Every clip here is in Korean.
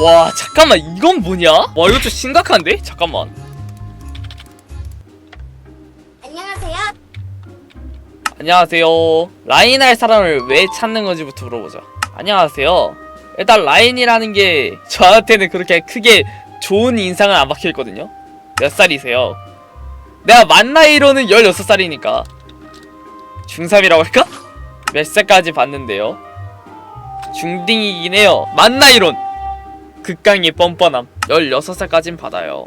와 잠깐만 이건 뭐냐? 와 이거 좀 심각한데? 잠깐만 안녕하세요. 안녕하세요 라인 할 사람을 왜 찾는 건지부터 물어보자 안녕하세요 일단 라인이라는 게 저한테는 그렇게 크게 좋은 인상은 안 박혀있거든요 몇 살이세요? 내가 만 나이로는 16살이니까 중3이라고 할까? 몇 살까지 봤는데요 중딩이긴 해요 만 나이론 극강의 뻔뻔함 16살까진 받아요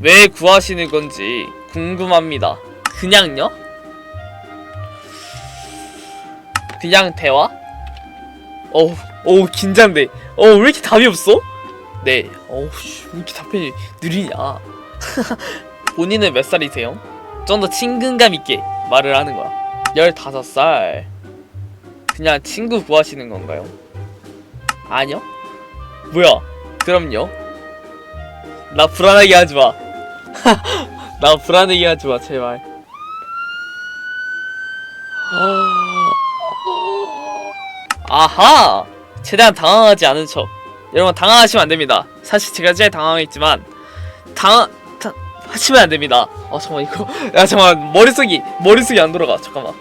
왜 구하시는 건지 궁금합니다 그냥요? 그냥 대화? 어우, 어우, 긴장돼. 어, 왜 이렇게 답이 없어? 네, 어우, 씨, 왜 이렇게 답변이 느리냐? 본인은 몇 살이세요? 좀 더 친근감 있게 말을 하는 거야. 15살. 그냥 친구 구하시는 건가요? 아니요? 뭐야? 그럼요? 나 불안하게 하지 마. 나 불안하게 하지 마, 제발. 아하! 최대한 당황하지 않은 척. 여러분 당황하시면 안 됩니다. 사실 제가 제일 당황했지만 당황 당, 하시면 안 됩니다. 어 잠깐 이거 야 잠깐 머릿속이 머릿속이 안 돌아가. 잠깐만.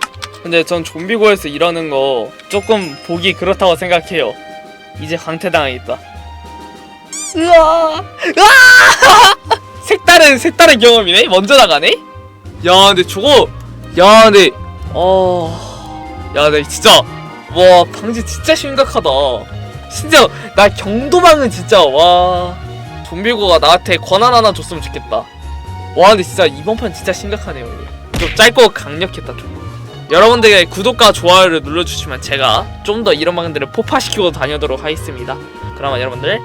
근데 전 좀비고에서 이러는 거 조금 보기 그렇다고 생각해요. 이제 강퇴당하겠다. 으아! 으아! 색다른 색다른 경험이네. 먼저 나가네. 야 근데 저거 야 근데 어. 야, 나 진짜 와 강제 진짜 심각하다. 진짜 나 경도방은 진짜 와 좀비고가 나한테 권한 하나 줬으면 좋겠다. 와 근데 진짜 이번 판 진짜 심각하네요. 좀 짧고 강력했다 좀. 여러분들의 구독과 좋아요를 눌러주시면 제가 좀 더 이런 방들을 폭파시키고 다녀도록 하겠습니다. 그러면 여러분들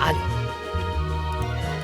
안녕.